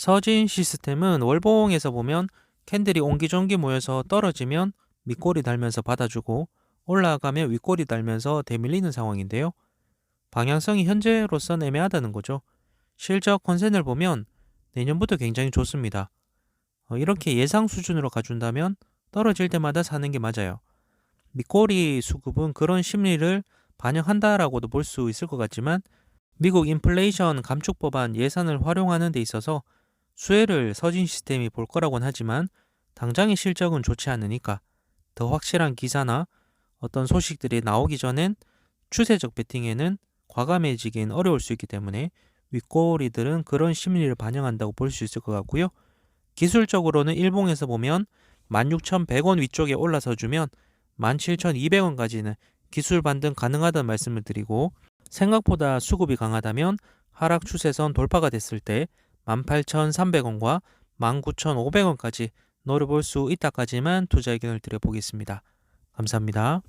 서진 시스템은 월봉에서 보면 캔들이 옹기종기 모여서 떨어지면 밑꼬리 달면서 받아주고 올라가면 윗꼬리 달면서 대밀리는 상황인데요. 방향성이 현재로선 애매하다는 거죠. 실적 컨센을 보면 내년부터 굉장히 좋습니다. 어, 이렇게 예상 수준으로 가준다면 떨어질 때마다 사는 게 맞아요. 밑꼬리 수급은 그런 심리를 반영한다라고도 볼 수 있을 것 같지만 미국 인플레이션 감축 법안 예산을 활용하는 데 있어서 수혜를 서진 시스템이 볼 거라고는 하지만 당장의 실적은 좋지 않으니까 더 확실한 기사나 어떤 소식들이 나오기 전엔 추세적 베팅에는 과감해지긴 어려울 수 있기 때문에 윗꼬리들은 그런 심리를 반영한다고 볼 수 있을 것 같고요. 기술적으로는 일봉에서 보면 16,100원 위쪽에 올라서 주면 17,200원까지는 기술 반등 가능하다는 말씀을 드리고 생각보다 수급이 강하다면 하락 추세선 돌파가 됐을 때 18,300원과 19,500원까지 노려볼 수 있다까지만 투자 의견을 드려보겠습니다. 감사합니다.